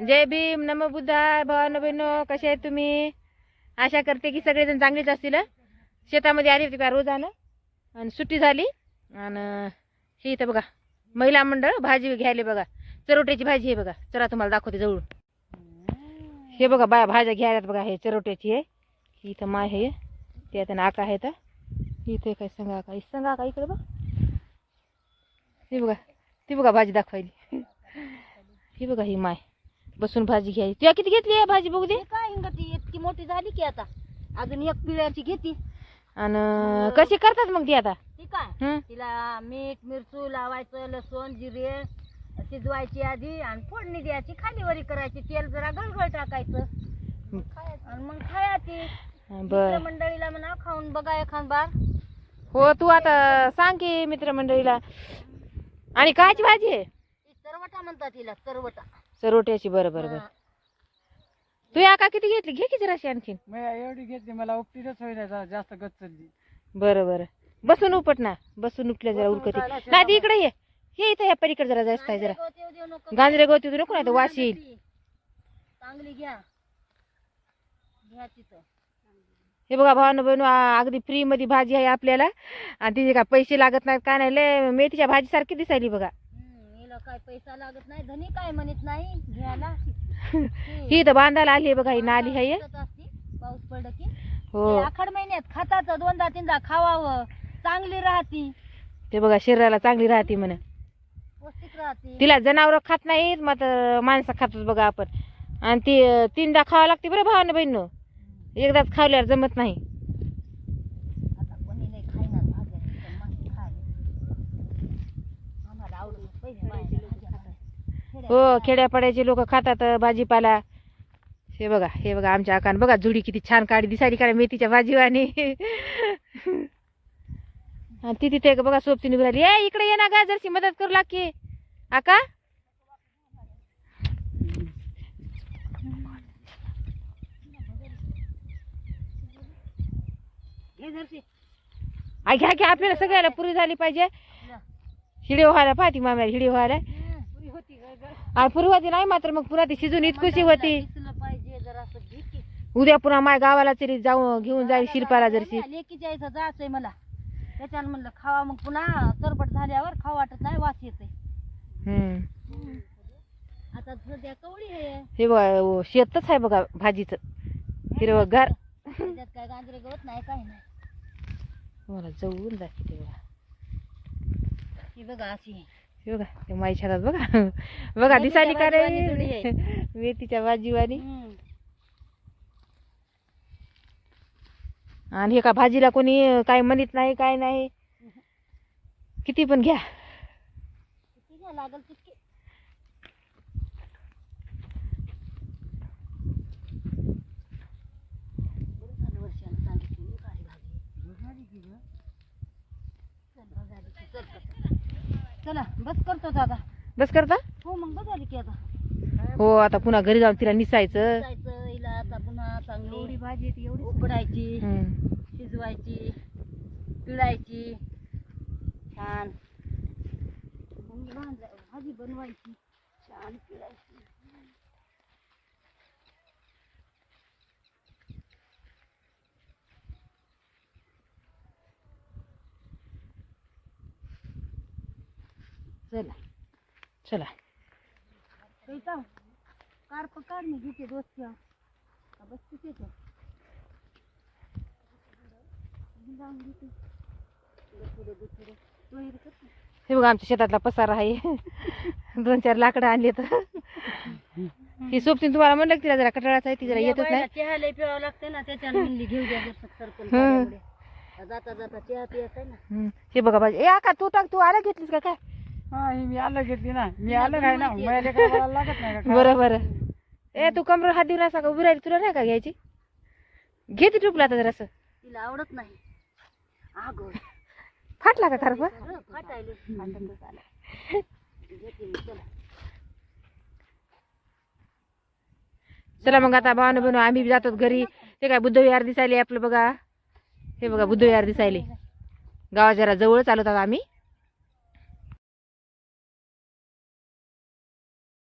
जय भीम नम बुद्धा भावानो बहिणो कसे आहेत तुम्ही? आशा करते की सगळेजण चांगलेच असतील शेतामध्ये आली होती का रोजानं आणि? सुट्टी झाली. आणि ही इथं बघा महिला मंडळ भाजी घ्यायला बघा. चरोट्याची भाजी आहे बघा. चला तुम्हाला दाखवते जवळ हे बघा बाया भाज्या घ्यायला बघा हे चरोट्याची आहे. इथं माय हे ते आता नाका आहे तर इथे काय सांगा का सांगा का इकडे बघा. ती बघा ती बघा भाजी दाखवायली. ही बघा ही माय. बसून भाजी घ्यायची. तुला किती घेतली आहे भाजी बघू दे. काय हिंग ती इतकी मोठी झाली की आता. अजून एक पिळ्याची घेती. आणि कशी करतात मग ती आता? ती काय? तिला मीठ मिरचू लावायचं लसूण जिरे शिजवायची आधी आणि फोडणी द्यायची. खालीवरी करायची. तेल जरा गळगळ टाकायचं. आणि मग खायची. बर. मंडळीला म्हणा खाऊन बघा एखाद बार. हो तू आता सांग की मित्रमंडळीला. आणि कायची भाजी आहे? म्हणतात तिला चरवटा. सरोट्याची बरं बरं बरं. तू या का किती घेतली? घे की जराशी आणखीन. मी एवढी घेतली मला उपटीतच होईल जरा जास्त गच चालली. बरं बरं. बसून उपट ना. बसून उठल्या जरा बसून उरकती नाही ती इकडे ये. हे इथं ह्या पलीकडे जरा जास्त आहे जरा. गांजरे गवत येऊ देऊ नको. गांजरे गवती तू नको नाही तर वास येईल. चांगली घ्या. घ्या तिथं. हे बघा भावानं बहिणू आ- अगदी फ्री मध्ये भाजी आहे आपल्याला. आणि तिचे काय पैसे लागत नाहीत काय नाही. लय मेथीच्या भाजी सारखी दिसायली बघा. काय पैसा लागत नाही धनी काय म्हणत नाही घ्यायला? ही इथं बांधायला आली आहे बघा ही नाली आहे. असती, पाऊस पडलं की. हो. आखाड महिन्यात खताचं दोनदा तीनदा खावावं चांगली राहती. ते बघा शरीराला चांगली राहते म्हणे. पौष्टिक राहते. तिला जनावर खात नाहीत मात्र माणसं खातात बघा आपण. आणि ती अं, तीनदा खावं लागते बरं भावानं बहिणं एकदाच खावल्यावर जमत नाही आता कोणी नाही खायणार भाज्या पण मासे खायला आम्हाला आवडत पहिले बाया भाज्या खायला. हो खेड्यापाड्याचे लोक खातात भाजीपाला. हे बघा हे बघा आमच्या आकान बघा जुडी किती छान काढी दिसायली काढा मेथीच्या भाजीवानी आणि ती तिथे बघा सोबती निघून राहिली. ए इकडे ये ना गा जरशी मदत करू लाग आका? घ्या घ्या आपल्याला सगळ्याला पुरी झाली पाहिजे. हिडी व्हायला पाहती माम्याला हिडी व्हायला. होती. आणि पुरी होती नाही मात्र मग पुन्हा ती शिजून इतकुशी होती. पाहिजे घे की. उद्या पुन्हा माय गावाला तरी जाऊ घेऊन जाईल शिरपाला जरशी. लेकीच्या इथं जायचंय मला. त्याच्यानं म्हणलं खावा मग पुन्हा सरबट झाल्यावर खावा वाटत नाही वास येते आता सध्या आहे. हे बघा ओ, शेतच आहे बघा भाजीचं. हिरवं गार. त्याच्यात काय गांजरे गवत नाही काही नाही. मला जवळून दाखवते बघा ही बघा अशी. आहे. बघा ते हातात बघा. बघा दिसायली का रे. मेथीच्या भाजीवाली. आणि हे का भाजीला कोणी काय म्हणत नाही काय नाही? किती पण घ्या. लागल तितकी बरं झालं वर्षानं सांगितली मी गाडी भाजी. चल, बस झाली की, चल, चल. बस करतो दादा बस करता? हो मग बस झाली की आता. हो आता पुन्हा घरी जाऊन तिला निसायचं. जायचं हिला आता पुन्हा चांगली भाजी एवढी उकडायची हम्म. शिजवायची पिळायची. छान. मग भांज- भाजी बनवायची. छान पिळायची. चला. चला. कैसा कार पकड मी घेते दोस्त्या बस तिथे जाऊन घेते. हे बघा आमच्या शेतातला पसारा आहे. दोन चार लाकडं आणली तर ही सोबतीन तुम्हाला म्हणलं तिला जरा कटाळाच आहे ती जरा येतच नाही? चहा लय प्यावं लागते ना त्याच्यानं म्हणली घेऊ द्या. जाता जाता चहा ना. हे बघा भाजी ए आका तू टाक तू आला घेतलीस का काय? मी आलं घेतली ना. मी आलं काय ना. मला काय मला लागत नाही का बरं बरं. ए तू कमर हात देऊन असा का? उभी राहिली तुला नाही का घ्यायची? घे ती टुपला आता जरासं. तिला आवडत नाही. आगो फाटला का खरं फाटायले फाटतच आलं. घेते मी, चला. चला मग आता भावानं बनू आम्ही बी जातो घरी. ते काय बुद्धविहार दिसायले आपलं बघा. हे बघा बुद्धविहार दिसायले. गावा जरा जवळच आलो होतो आम्ही.